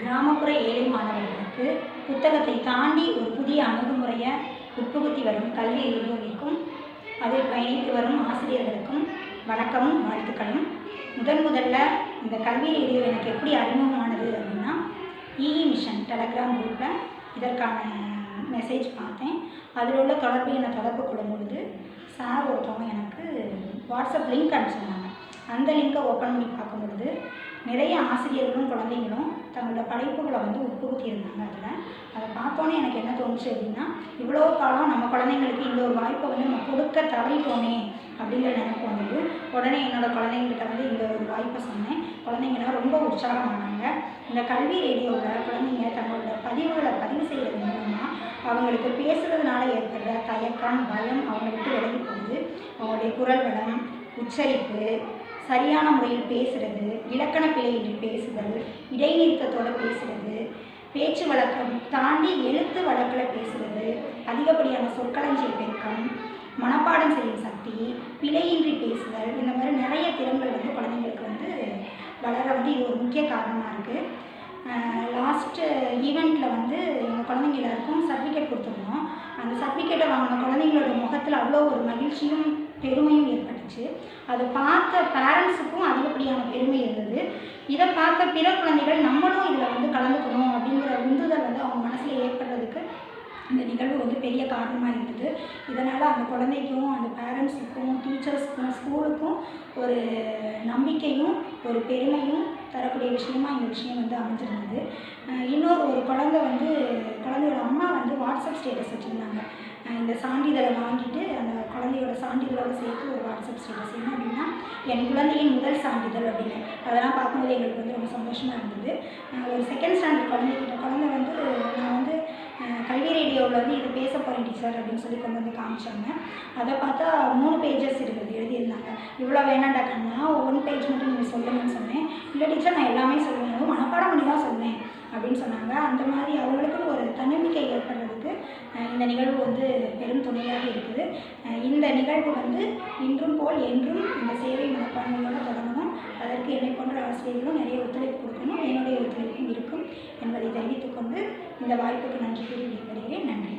கிராமப்புற ஏழை மாணவர்களுக்கு புத்தகத்தை தாண்டி ஒரு புதிய அணுகுமுறையை உட்புகுத்தி வரும் கல்வி நிர்வகிக்கும் அதில் பயணித்து வரும் ஆசிரியர்களுக்கும் வணக்கமும் வாழ்த்துக்களும். முதன் முதல்ல இந்த கல்வி ரேடியோ எனக்கு எப்படி அறிமுகமானது அப்படின்னா இஇ மிஷன் டெலகிராம் குரூப்பில் இதற்கான மெசேஜ் பார்த்தேன். அதில் உள்ள தொடர்பு என்னை தொடர்பு கொள்ளும் பொழுது சார் ஒருத்தவங்க எனக்கு வாட்ஸ்அப் லிங்க் அனுப்பிச்சிருந்தாங்க. அந்த லிங்கை ஓப்பன் பண்ணி பார்க்கும் பொழுது நிறைய ஆசிரியர்களும் குழந்தைங்களும் தங்களோட படைப்புகளை வந்து உட்புகுத்தி இருந்தாங்க அதில். அதை பார்த்தோன்னே எனக்கு என்ன தோணுச்சு அப்படின்னா இவ்வளோ காலம் நம்ம குழந்தைங்களுக்கு இந்த ஒரு வாய்ப்பை வந்து நம்ம கொடுக்க தவறிட்டோமே அப்படிங்கிற நினைப்பு வந்தது. உடனே என்னோடய குழந்தைங்கள்கிட்ட வந்து இந்த ஒரு வாய்ப்பை சொன்னேன். குழந்தைங்களாம் ரொம்ப உற்சாகமானாங்க. இந்த கல்வி ரேடியோவில் குழந்தைங்க தங்களோட பதிவுகளை பதிவு செய்கிறது மூலமாக அவங்களுக்கு பேசுகிறதுனால ஏற்படுற தயக்கம் பயம் அவங்கள விட்டு விலகி போகுது. அவங்களுடைய குரல் வளம் உச்சரிப்பு சரியான முறையில் பேசுகிறது இலக்கண பிழையின்றி பேசுதல் இடைநிறுத்தத்தோடு பேசுகிறது பேச்சு வழக்கம் தாண்டி எழுத்து வழக்கில் பேசுகிறது அதிகப்படியான சொற்களஞ்சிய பெருக்கம் மனப்பாடம் செய்யும் சக்தி பிழையின்றி பேசுதல் இந்த மாதிரி நிறைய திறன்கள் வந்து குழந்தைங்களுக்கு வந்து வளர வந்து இது ஒரு முக்கிய காரணமாக இருக்குது லாஸ்ட்டு ஈவெண்ட்டில் வந்து குழந்தைங்க எல்லாருக்கும் சர்டிஃபிகேட் கொடுத்துருந்தோம் அந்த சர்டிஃபிகேட்டை வாங்கின குழந்தைங்களோட முகத்தில் அவ்வளோ ஒரு மகிழ்ச்சியும் பெருமையும் ஏற்பட்டுச்சு. அதை பார்த்த பேரண்ட்ஸுக்கும் அதிகப்படியான பெருமை இருந்தது. இதை பார்த்த பிற குழந்தைகள் நம்மளும் இதில் வந்து கலந்துக்கணும் அப்படிங்கிற உந்துதல் வந்து அவங்க மனசில் ஏற்படுறதுக்கு இந்த நிகழ்வு வந்து பெரிய காரணமாக இருந்தது. இதனால் அந்த குழந்தைக்கும் அந்த பேரண்ட்ஸுக்கும் டீச்சர்ஸ்க்கும் ஸ்கூலுக்கும் ஒரு நம்பிக்கையும் ஒரு பெருமையும் தரக்கூடிய விஷயமா இந்த விஷயம் வந்து அமைஞ்சிருந்தது. இன்னொரு ஒரு குழந்தை வந்து குழந்தையோட அம்மா வந்து வாட்ஸ்அப் ஸ்டேட்டஸ் வச்சுருந்தாங்க. இந்த சான்றிதழை வாங்கிட்டு அந்த குழந்தையோட சான்றிதழோடு சேர்த்து ஒரு வாட்ஸ்அப் ஸ்டேட்டஸ். என்ன அப்படின்னா என் குழந்தையின் முதல் சான்றிதழ் அப்படின்னு. அதெல்லாம் பார்க்கும்போது எங்களுக்கு வந்து ரொம்ப சந்தோஷமாக இருந்தது. ஒரு செகண்ட் ஸ்டாண்டர்ட் குழந்தைகிட்ட குழந்தை வந்து நான் வந்து கல்வி ரேடியோவில் வந்து இது பேச போகிறேன் டீச்சர் அப்படின்னு சொல்லி கொண்டு வந்து காமிச்சாங்க. அதை பார்த்தா மூணு பேஜஸ் இருக்குது எழுதியிருந்தாங்க. இவ்வளோ வேணாண்டா கண்ணா ஒன் பேஜ் மட்டும் நீங்கள் சொல்லுங்கன்னு சொன்னேன். இல்லை டீச்சர் நான் எல்லாமே சொல்லுவேன். அதுவும் மனப்பாடம் பண்ணி தான் சொன்னேன் அப்படின்னு சொன்னாங்க. அந்த மாதிரி அவங்களுக்குன்னு ஒரு தன்னம்பிக்கை ஏற்படுறதுக்கு இந்த நிகழ்வு வந்து பெரும் துணையாக இருக்குது. இந்த நிகழ்வு வந்து இன்றும் போல் என்றும் இந்த சேவை மனப்பான்மையோடு தொடங்கணும். அதற்கு என்னை போன்ற ஆசிரியர்களும் நிறைய ஒத்துழைப்பு கொடுக்கணும். என்னுடைய ஒத்துழைப்பும் இருக்கும் என்பதை தெரிவித்துக்கொண்டு இந்த வாய்ப்புக்கு நன்றி கூறி விடைபெறுகிறேன். நன்றி.